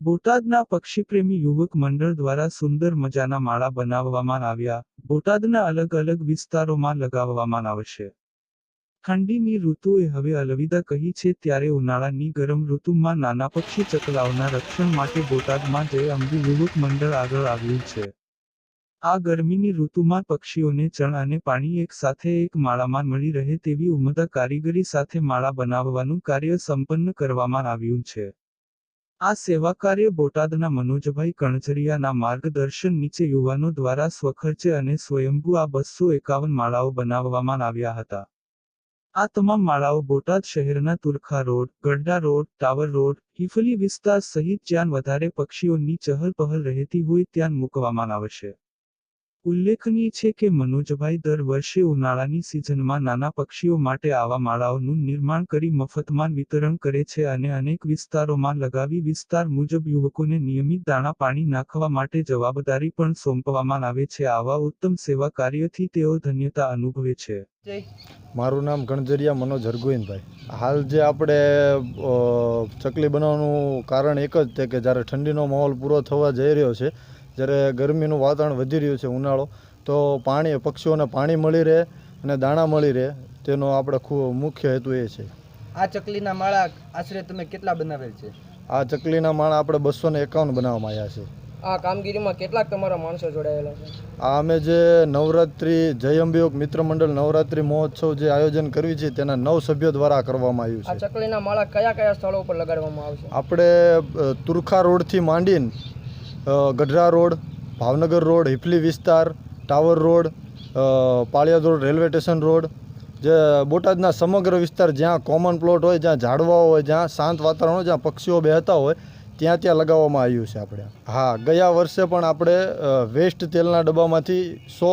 બોટાદના પક્ષીપ્રેમી યુવક મંડળ દ્વારા સુંદર મજાના માળા બનાવવામાં આવ્યા. બોટાદના અલગ અલગ વિસ્તારોમાં લગાવવામાં આવશે. ઠંડીની ઋતુએ હવે અલવિદા કહી છે, ત્યારે ઉનાળાની ગરમ ઋતુમાં નાના પક્ષી ચકલાઓના રક્ષણ માટે બોટાદમાં જય અંબુ યુવક મંડળ આગળ આવ્યું છે. આ ગરમીની ઋતુમાં પક્ષીઓને ચણ અને પાણી એક સાથે એક માળામાં મળી રહે તેવી ઉમદા કારીગરી સાથે માળા બનાવવાનું કાર્ય સંપન્ન કરવામાં આવ્યું છે. આ સેવા કાર્ય બોટાદના મનોજભાઈ કણઝરિયાના માર્ગદર્શન નીચે યુવાનો દ્વારા સ્વખર્ચે અને સ્વયંભૂ આ બસો એકાવન માળાઓ બનાવવામાં આવ્યા હતા. આ તમામ માળાઓ બોટાદ શહેરના Turkha road, Gadhada road, tower road, Hifli વિસ્તાર સહિત જ્યાં વધારે પક્ષીઓની ચહલપહલ રહેતી હોય ત્યાં મૂકવામાં આવશે. ઉલ્લેખનીય છે કે મનોજભાઈ દર વર્ષે ઉનાળાની સિઝનમાં નાના પક્ષીઓ માટે આવા માળાઓનું નિર્માણ કરી મફતમાં વિતરણ કરે છે અને અનેક વિસ્તારોમાં લગાવી વિસ્તાર મુજબ યુવકોને નિયમિત દાણા પાણી નાખવા માટે જવાબદારી પણ સોંપવામાં આવે છે. આવા ઉત્તમ સેવા કાર્યથી તેઓ ધન્યતા અનુભવે છે. મારું નામ ગણજરિયા મનોજ હરગોવિંદભાઈ. હાલ જે આપણે ચકલી બનાવવાનું કારણ એક જ છે કે જ્યારે ઠંડીનો માહોલ પૂરો થવા જઈ રહ્યો છે જ્યારે ગરમીનું વાતાવરણ વધી રહ્યું છે ઉનાળો તો પાણી પક્ષીઓને પાણી મળી રહે અને દાણા મળી રહે તેનો આપણે ખૂબ મુખ્ય હેતુ એ છે. આ ચકલીના માળા આશરે તમે કેટલા બનાવેલ છે? આ ચકલીના માળા આપણે બસો ને એકાવન બનાવવામાં આવ્યા છે. આ કામગીરીમાં કેટલાક તમારા માણસો જોડાયેલા છે? આ અમે જે નવરાત્રિ જય અંબિયોગ મિત્ર મંડળ નવરાત્રિ મહોત્સવ જે આયોજન કર્યું છે તેના નવ સભ્યો દ્વારા કરવામાં આવ્યું આ છે ચકલીના માળા કયા કયા સ્થળો ઉપર લગાડવામાં આવશે? આપણે તુરખા રોડથી માંડીને અ, ગઢડા રોડ ભાવનગર રોડ હિફલી વિસ્તાર tower road Paliyad road railway station road જે બોટાદના સમગ્ર વિસ્તાર જ્યાં કોમન પ્લોટ હોય જ્યાં ઝાડવાઓ હોય જ્યાં શાંત વાતાવરણ હોય જ્યાં પક્ષીઓ બેહતા હોય ત્યાં ત્યાં લગાવવામાં આવ્યું છે આપણે. હા ગયા વર્ષે પણ આપણે વેસ્ટ તેલના ડબ્બામાંથી સો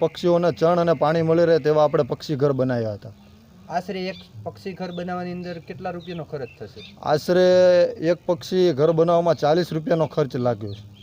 પક્ષીઓને ચણ અને પાણી મળી રહે તેવા આપણે પક્ષી ઘર બનાવ્યા હતા. આશરે એક પક્ષી ઘર બનાવવાની અંદર કેટલા રૂપિયાનો ખર્ચ થશે? આશરે એક પક્ષી ઘર બનાવવામાં ચાલીસ રૂપિયાનો ખર્ચ લાગ્યો છે.